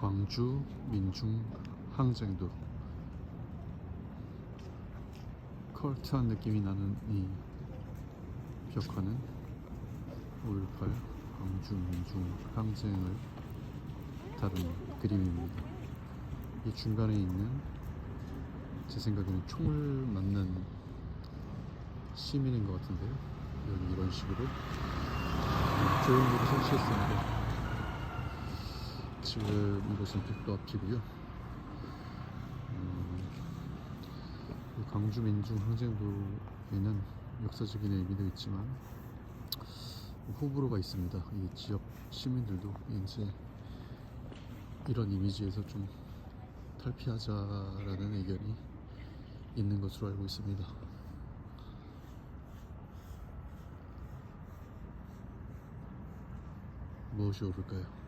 광주 민중 항쟁도 컬트한 느낌이 나는 이 벽화는 5.18 광주 민중 항쟁을 다룬 그림입니다. 이 중간에 있는 제 생각에는 총을 맞는 시민인 것 같은데요. 여기 이런 식으로 조형물을 설치했습니다. 지금 이곳은 북도 앞이고요. 음, 이 광주 민중 항쟁도에는 역사적인 의미도 있지만 호불호가 있습니다. 이 지역 시민들도 이제 이런 이미지에서 좀 탈피하자라는 의견이 있는 것으로 알고 있습니다. 무엇이 옳을까요?